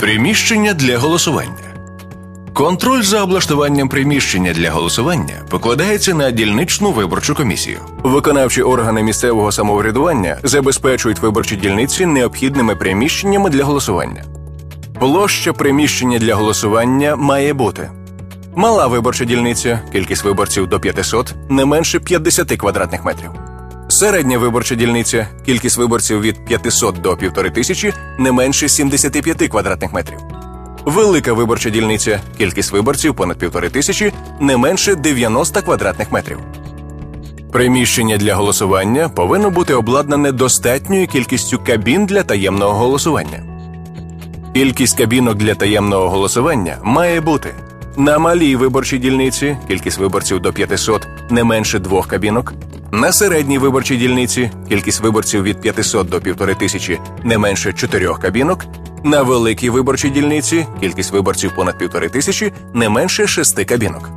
Приміщення для голосування. Контроль за облаштуванням приміщення для голосування покладається на дільничну виборчу комісію. Виконавчі органи місцевого самоврядування забезпечують виборчі дільниці необхідними приміщеннями для голосування. Площа приміщення для голосування має бути мала виборча дільниця, кількість виборців до 500, не менше 50 квадратних метрів. Середня виборча дільниця, кількість виборців від 500 до 1500, не менше 75 квадратних метрів. Велика виборча дільниця, кількість виборців понад півтори тисячі, не менше 90 квадратних метрів. Приміщення для голосування повинно бути обладнане достатньою кількістю кабін для таємного голосування. Кількість кабінок для таємного голосування має бути на малій виборчій дільниці, кількість виборців до 500, не менше двох кабінок. На середній виборчій дільниці кількість виборців від 500 до 1500, не менше чотирьох кабінок. На великій виборчій дільниці кількість виборців понад півтори тисячі, не менше шести кабінок.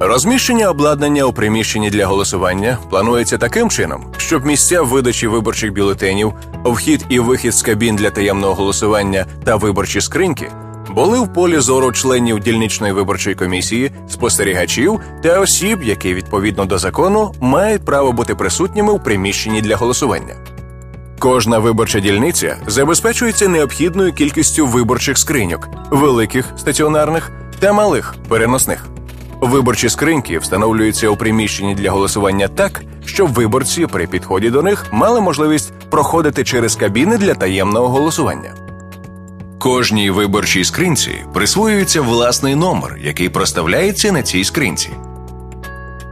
Розміщення обладнання у приміщенні для голосування планується таким чином, щоб місця видачі виборчих бюлетенів, вхід і вихід з кабін для таємного голосування та виборчі скриньки були в полі зору членів дільничної виборчої комісії, спостерігачів та осіб, які відповідно до закону мають право бути присутніми в приміщенні для голосування. Кожна виборча дільниця забезпечується необхідною кількістю виборчих скриньок, великих стаціонарних та малих переносних. Виборчі скриньки встановлюються у приміщенні для голосування так, щоб виборці при підході до них мали можливість проходити через кабіни для таємного голосування. Кожній виборчій скринці присвоюється власний номер, який проставляється на цій скринці.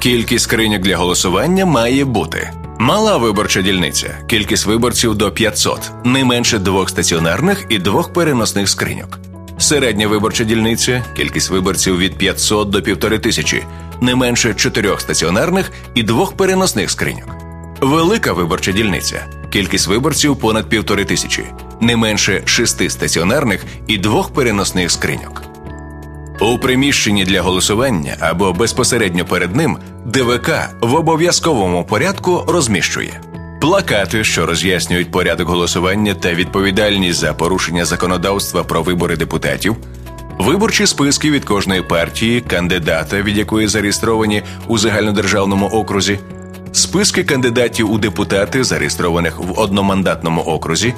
Кількість скриньок для голосування має бути мала виборча дільниця, кількість виборців до 500, не менше двох стаціонарних і двох переносних скриньок. Середня виборча дільниця, кількість виборців від 500 до 1500, не менше чотирьох стаціонарних і двох переносних скриньок. Велика виборча дільниця, кількість виборців понад півтори тисячі, не менше шести стаціонарних і двох переносних скриньок. У приміщенні для голосування або безпосередньо перед ним ДВК в обов'язковому порядку розміщує. Плакати, що роз'яснюють порядок голосування та відповідальність за порушення законодавства про вибори депутатів, виборчі списки від кожної партії, кандидата, від якої зареєстровані у загальнодержавному окрузі, списки кандидатів у депутати, зареєстрованих в одномандатному окрузі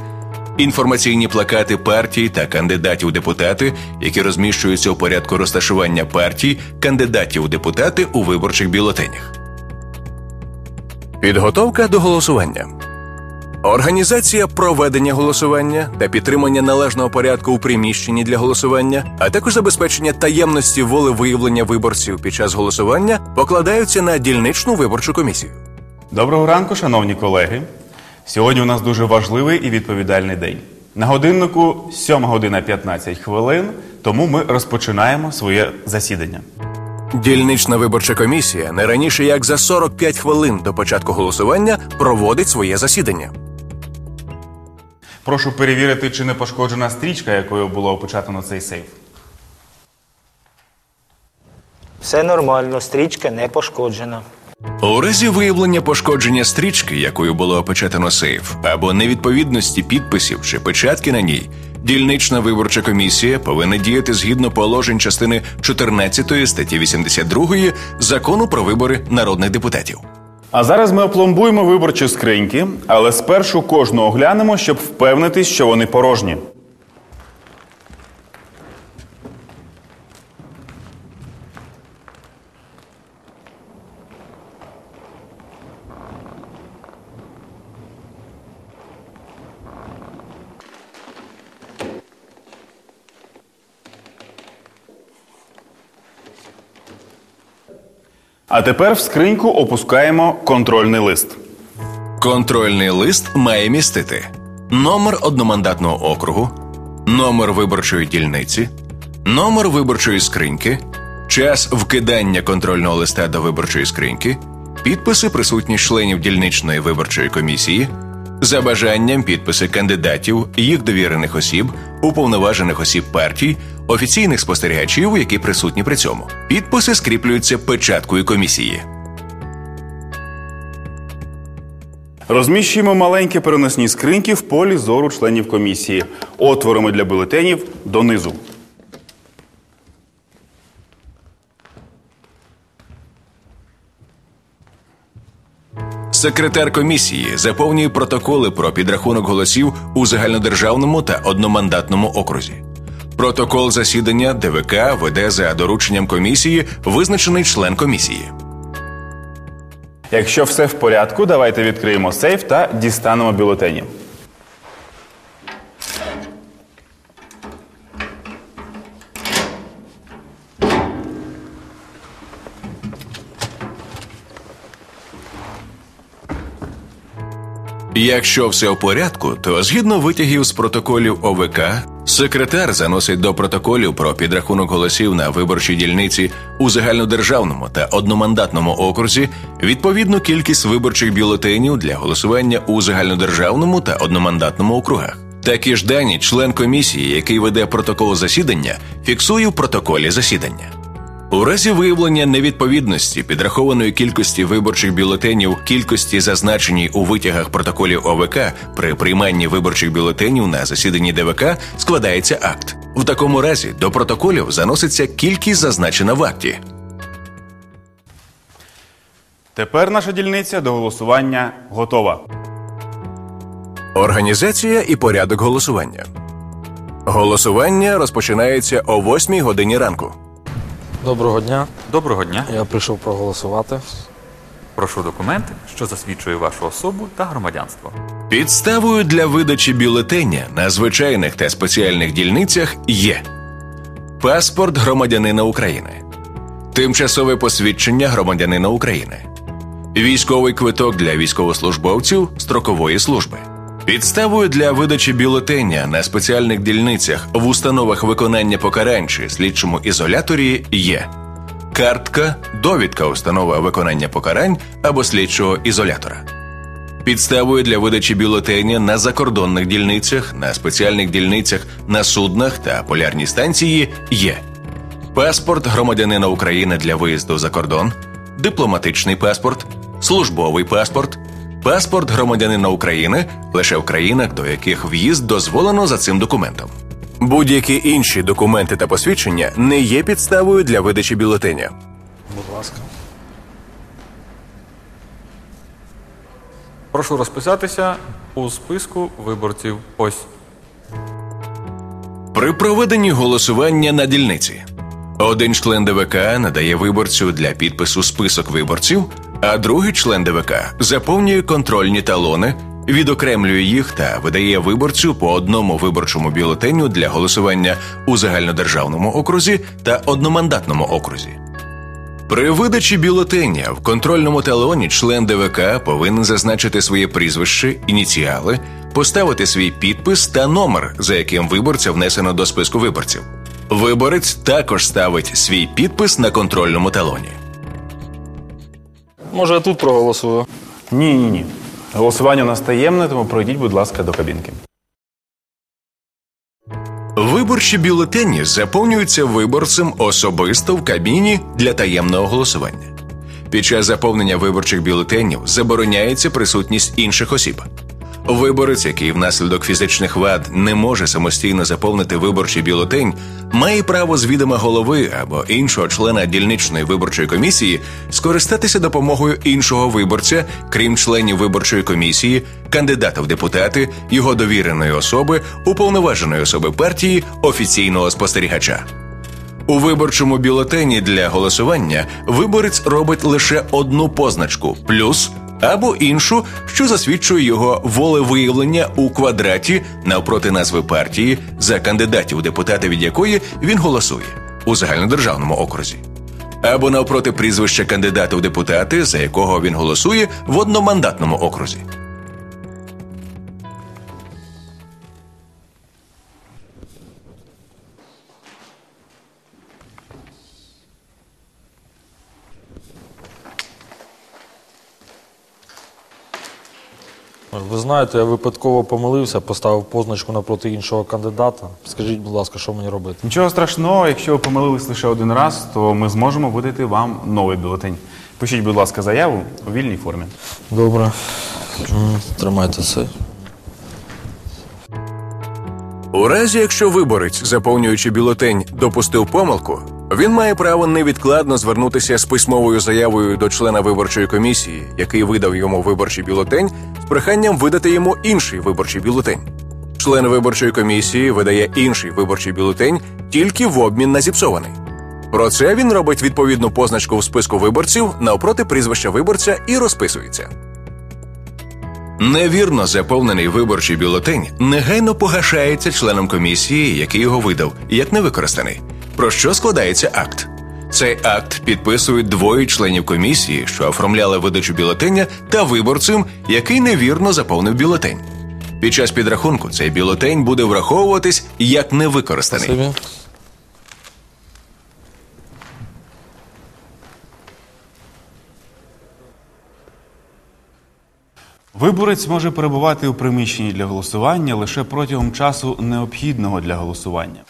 інформаційні плакати партій та кандидатів депутати, які розміщуються у порядку розташування партій, кандидатів депутати у виборчих бюлетенях. Підготовка до голосування. Організація проведення голосування та підтримання належного порядку у приміщенні для голосування, а також забезпечення таємності волевиявлення виборців під час голосування покладаються на дільничну виборчу комісію. Доброго ранку, шановні колеги. Сьогодні у нас дуже важливий і відповідальний день. На годиннику 7 година 15 хвилин, тому ми розпочинаємо своє засідання. Дільнична виборча комісія не раніше як за 45 хвилин до початку голосування проводить своє засідання. Прошу перевірити, чи не пошкоджена стрічка, якою було опечатано цей сейф. Все нормально, стрічка не пошкоджена. У разі виявлення пошкодження стрічки, якою було опечатано сейф, або невідповідності підписів чи печатки на ній, дільнична виборча комісія повинна діяти згідно положень частини 14 статті 82 закону про вибори народних депутатів. А зараз ми опломбуємо виборчі скриньки, але спершу кожну оглянемо, щоб впевнитись, що вони порожні. А тепер в скриньку опускаємо контрольний лист. Контрольний лист має містити номер одномандатного округу, номер виборчої дільниці, номер виборчої скриньки, час вкидання контрольного листа до виборчої скриньки, підписи присутніх членів дільничної виборчої комісії, за бажанням підписи кандидатів, їх довірених осіб, уповноважених осіб партій, офіційних спостерігачів, які присутні при цьому. Підписи скріплюються печаткою комісії. Розміщуємо маленькі переносні скриньки в полі зору членів комісії отворами для бюлетенів донизу. Секретар комісії заповнює протоколи про підрахунок голосів у загальнодержавному та одномандатному окрузі. Протокол засідання ДВК веде за дорученням комісії визначений член комісії. Якщо все в порядку, давайте відкриємо сейф та дістанемо бюлетені. Якщо все в порядку, то згідно витягів з протоколів ОВК, секретар заносить до протоколів про підрахунок голосів на виборчій дільниці у загальнодержавному та одномандатному окрузі відповідну кількість виборчих бюлетенів для голосування у загальнодержавному та одномандатному округах. Такі ж дані член комісії, який веде протокол засідання, фіксує в протоколі засідання. У разі виявлення невідповідності підрахованої кількості виборчих бюлетенів кількості, зазначеній у витягах протоколів ОВК при прийманні виборчих бюлетенів на засіданні ДВК, складається акт. В такому разі до протоколів заноситься кількість, зазначена в акті. Тепер наша дільниця до голосування готова. Організація і порядок голосування. Голосування розпочинається о 8 годині ранку. Доброго дня. Доброго дня. Я прийшов проголосувати. Прошу документи, що засвідчує вашу особу та громадянство. Підставою для видачі бюлетеня на звичайних та спеціальних дільницях є паспорт громадянина України, тимчасове посвідчення громадянина України, військовий квиток для військовослужбовців строкової служби. Підставою для видачі бюлетеня на спеціальних дільницях в установах виконання покарань чи слідчому ізоляторі є картка, довідка установа виконання покарань або слідчого ізолятора. Підставою для видачі бюлетеня на закордонних дільницях, на спеціальних дільницях, на суднах та полярній станції є паспорт громадянина України для виїзду за кордон, дипломатичний паспорт, службовий паспорт, паспорт громадянина України лише в країнах, до яких в'їзд дозволено за цим документом. Будь-які інші документи та посвідчення не є підставою для видачі бюлетеня. Будь ласка. Прошу розписатися у списку виборців. Ось. При проведенні голосування на дільниці один член ДВК надає виборцю для підпису список виборців, а другий член ДВК заповнює контрольні талони, відокремлює їх та видає виборцю по одному виборчому бюлетеню для голосування у загальнодержавному окрузі та одномандатному окрузі. При видачі бюлетеня в контрольному талоні член ДВК повинен зазначити своє прізвище, ініціали, поставити свій підпис та номер, за яким виборця внесено до списку виборців. Виборець також ставить свій підпис на контрольному талоні. Може, я тут проголосую. Ні, ні, ні. Голосування у нас таємне, тому пройдіть, будь ласка, до кабінки. Виборчі бюлетені заповнюються виборцем особисто в кабіні для таємного голосування. Під час заповнення виборчих бюлетенів забороняється присутність інших осіб. Виборець, який внаслідок фізичних вад не може самостійно заповнити виборчий бюлетень, має право з відома голови або іншого члена дільничної виборчої комісії скористатися допомогою іншого виборця, крім членів виборчої комісії, кандидата в депутати, його довіреної особи, уповноваженої особи партії, офіційного спостерігача. У виборчому бюлетені для голосування виборець робить лише одну позначку плюс або іншу, що засвідчує його волевиявлення у квадраті навпроти назви партії за кандидатів у депутати, від якої він голосує у загальнодержавному окрузі, або навпроти прізвища кандидата в депутати, за якого він голосує в одномандатному окрузі. Ви знаєте, я випадково помилився, поставив позначку напроти іншого кандидата. Скажіть, будь ласка, що мені робити? Нічого страшного, якщо ви помилились лише один раз, то ми зможемо видати вам новий бюлетень. Пишіть, будь ласка, заяву у вільній формі. Добре. М, Тримайте це. У разі, якщо виборець, заповнюючи бюлетень, допустив помилку, він має право невідкладно звернутися з письмовою заявою до члена виборчої комісії, який видав йому виборчий бюлетень, з проханням видати йому інший виборчий бюлетень. Член виборчої комісії видає інший виборчий бюлетень тільки в обмін на зіпсований. Про це він робить відповідну позначку в списку виборців навпроти прізвища виборця і розписується. Невірно заповнений виборчий бюлетень негайно погашається членом комісії, який його видав, як невикористаний. Про що складається акт? Цей акт підписують двоє членів комісії, що оформляли видачу бюлетеня, та виборцем, який невірно заповнив бюлетень. Під час підрахунку цей бюлетень буде враховуватись як невикористаний. Виборець може перебувати у приміщенні для голосування лише протягом часу необхідного для голосування.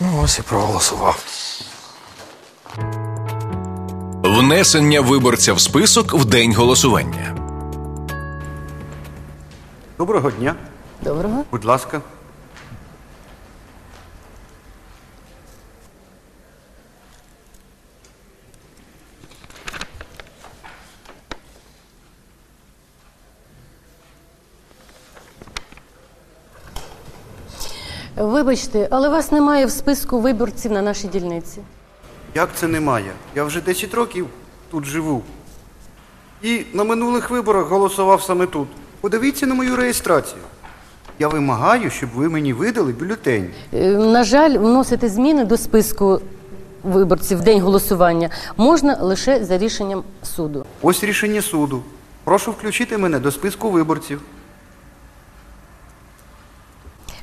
Ну, ось і проголосував. Внесення виборця в список в день голосування. Доброго дня. Доброго. Будь ласка. Вибачте, але вас немає в списку виборців на нашій дільниці. Як це немає? Я вже 10 років тут живу. І на минулих виборах голосував саме тут. Подивіться на мою реєстрацію. Я вимагаю, щоб ви мені видали бюлетень. Е, На жаль, вносити зміни до списку виборців в день голосування можна лише за рішенням суду. Ось рішення суду. Прошу включити мене до списку виборців.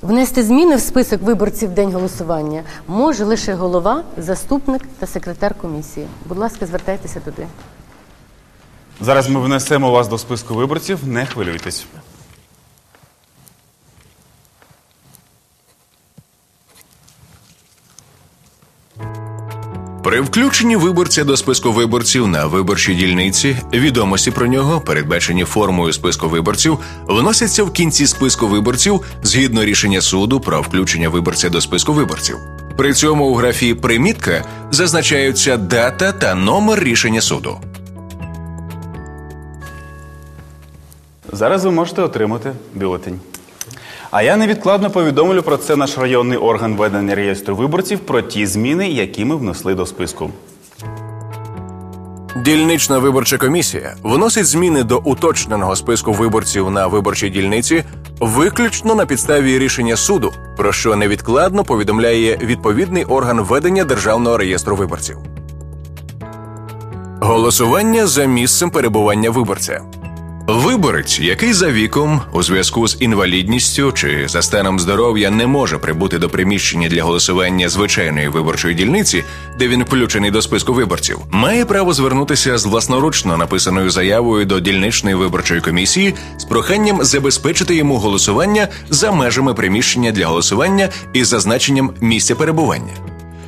Внести зміни в список виборців в день голосування може лише голова, заступник та секретар комісії. Будь ласка, звертайтеся туди. Зараз ми внесемо вас до списку виборців, не хвилюйтесь. При включенні виборця до списку виборців на виборчій дільниці відомості про нього, передбачені формою списку виборців, вносяться в кінці списку виборців згідно рішення суду про включення виборця до списку виборців. При цьому у графі примітка зазначаються дата та номер рішення суду. Зараз ви можете отримати бюлетень. А я невідкладно повідомлю про це наш районний орган ведення реєстру виборців про ті зміни, які ми внесли до списку. Дільнична виборча комісія вносить зміни до уточненого списку виборців на виборчій дільниці виключно на підставі рішення суду, про що невідкладно повідомляє відповідний орган ведення державного реєстру виборців. Голосування за місцем перебування виборця. Виборець, який за віком, у зв'язку з інвалідністю чи за станом здоров'я не може прибути до приміщення для голосування звичайної виборчої дільниці, де він включений до списку виборців, має право звернутися з власноручно написаною заявою до дільничної виборчої комісії з проханням забезпечити йому голосування за межами приміщення для голосування із зазначенням місця перебування.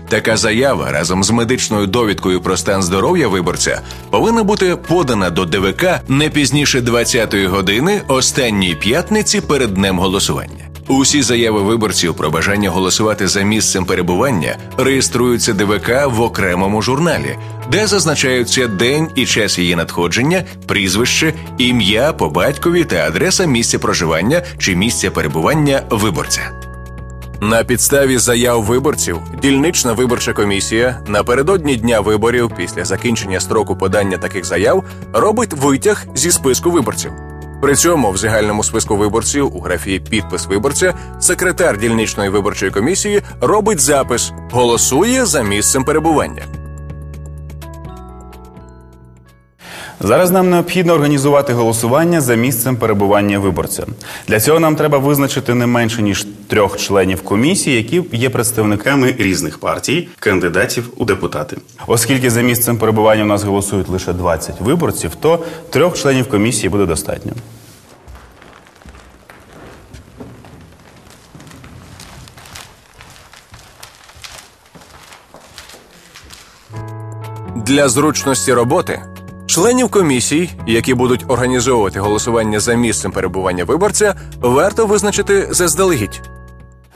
Така заява разом з медичною довідкою про стан здоров'я виборця повинна бути подана до ДВК не пізніше 20-ї години останньої п'ятниці перед днем голосування. Усі заяви виборців про бажання голосувати за місцем перебування реєструються ДВК в окремому журналі, де зазначаються день і час її надходження, прізвище, ім'я по батькові та адреса місця проживання чи місця перебування виборця. На підставі заяв виборців дільнична виборча комісія напередодні дня виборів після закінчення строку подання таких заяв робить витяг зі списку виборців. При цьому в загальному списку виборців у графі Підпис виборця секретар дільничної виборчої комісії робить запис Голосує за місцем перебування. Зараз нам необхідно організувати голосування за місцем перебування виборця. Для цього нам треба визначити не менше ніж трьох членів комісії, які є представниками різних партій, кандидатів у депутати. Оскільки за місцем перебування у нас голосують лише 20 виборців, то трьох членів комісії буде достатньо. Для зручності роботи Членів комісій, які будуть організовувати голосування за місцем перебування виборця, варто визначити заздалегідь.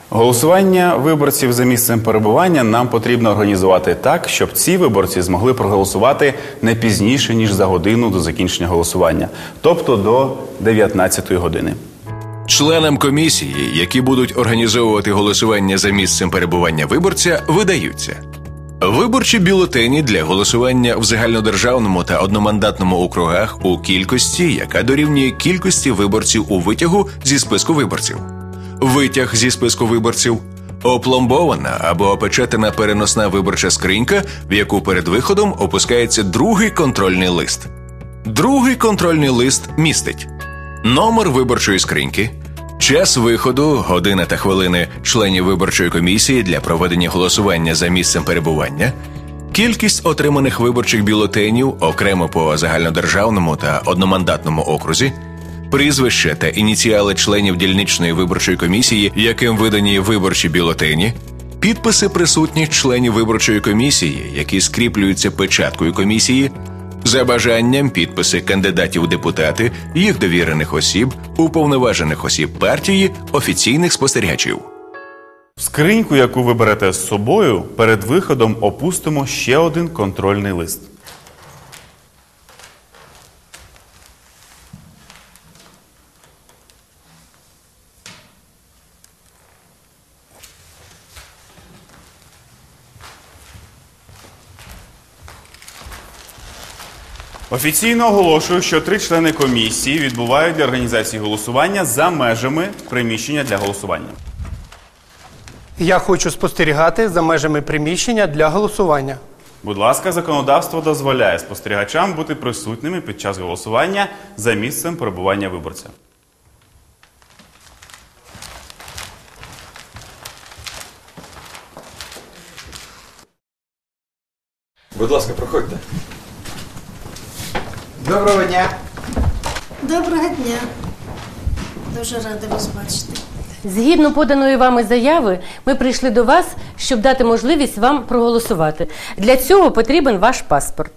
Голосування виборців за місцем перебування нам потрібно організувати так, щоб ці виборці змогли проголосувати не пізніше ніж за годину до закінчення голосування, тобто до 19 години. Членам комісії, які будуть організовувати голосування за місцем перебування виборця, видаються виборчі бюлетені для голосування в загальнодержавному та одномандатному округах у кількості, яка дорівнює кількості виборців у витягу зі списку виборців, витяг зі списку виборців. Опломбована або опечатана переносна виборча скринька, в яку перед виходом опускається другий контрольний лист. Другий контрольний лист містить номер виборчої скриньки, час виходу, година та хвилини членів виборчої комісії для проведення голосування за місцем перебування, кількість отриманих виборчих бюлетенів окремо по загальнодержавному та одномандатному окрузі, прізвище та ініціали членів дільничної виборчої комісії, яким видані виборчі бюлетені. Підписи присутніх членів виборчої комісії, які скріплюються печаткою комісії, за бажанням підписи кандидатів у депутати, їх довірених осіб, уповноважених осіб партії, офіційних спостерігачів. Скриньку, яку ви берете з собою, перед виходом опустимо ще один контрольний лист. Офіційно оголошую, що три члени комісії відбувають для організації голосування за межами приміщення для голосування. Я хочу спостерігати за межами приміщення для голосування. Будь ласка, законодавство дозволяє спостерігачам бути присутніми під час голосування за місцем перебування виборця. Будь ласка, проходьте. Доброго дня. Доброго дня. Дуже рада вас бачити. Згідно поданої вами заяви, ми прийшли до вас, щоб дати можливість вам проголосувати. Для цього потрібен ваш паспорт.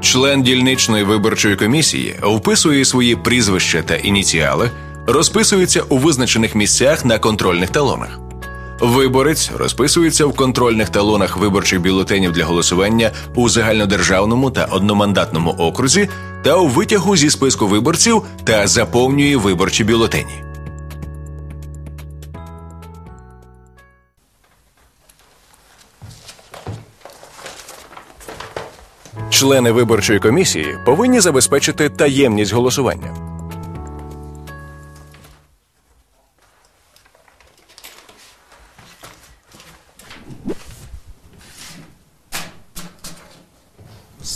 Член дільничної виборчої комісії вписує свої прізвища та ініціали, розписується у визначених місцях на контрольних талонах. Виборець розписується в контрольних талонах виборчих бюлетенів для голосування у загальнодержавному та одномандатному окрузі та у витягу зі списку виборців та заповнює виборчі бюлетені. Члени виборчої комісії повинні забезпечити таємність голосування.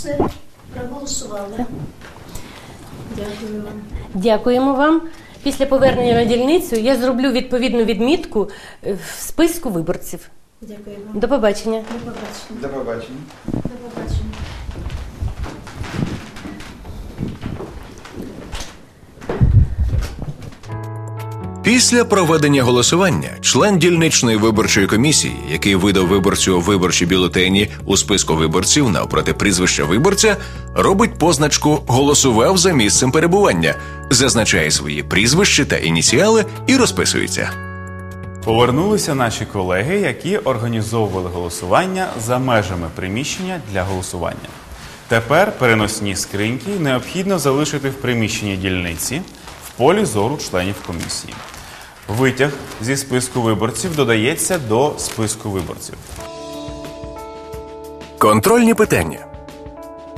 Все, проголосували. Дякую вам. Дякуємо вам. Після повернення на дільницю я зроблю відповідну відмітку е, в списку виборців. Дякую вам. До побачення. До побачення. До побачення. Після проведення голосування член дільничної виборчої комісії, який видав виборцю виборчі бюлетені у списку виборців навпроти прізвища виборця, робить позначку Голосував за місцем перебування, зазначає свої прізвища та ініціали і розписується. Повернулися наші колеги, які організовували голосування за межами приміщення для голосування. Тепер переносні скриньки необхідно залишити в приміщенні дільниці в полі зору членів комісії. Витяг зі списку виборців додається до списку виборців. Контрольні питання.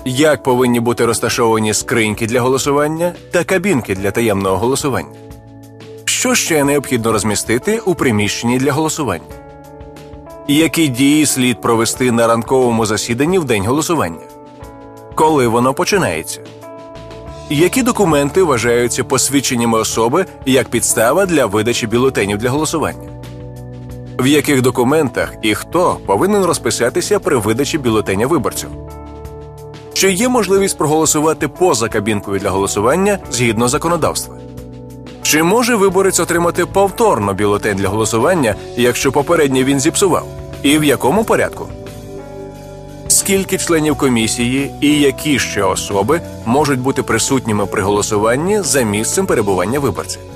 Як повинні бути розташовані скриньки для голосування та кабінки для таємного голосування? Що ще необхідно розмістити у приміщенні для голосування? Які дії слід провести на ранковому засіданні в день голосування? Коли воно починається? Які документи вважаються посвідченнями особи як підстава для видачі бюлетенів для голосування? В яких документах і хто повинен розписатися при видачі бюлетеня виборцю? Чи є можливість проголосувати поза кабінкою для голосування згідно законодавства? Чи може виборець отримати повторно бюлетень для голосування, якщо попередній він зіпсував? І в якому порядку? Скільки членів комісії і які ще особи можуть бути присутніми при голосуванні за місцем перебування виборців.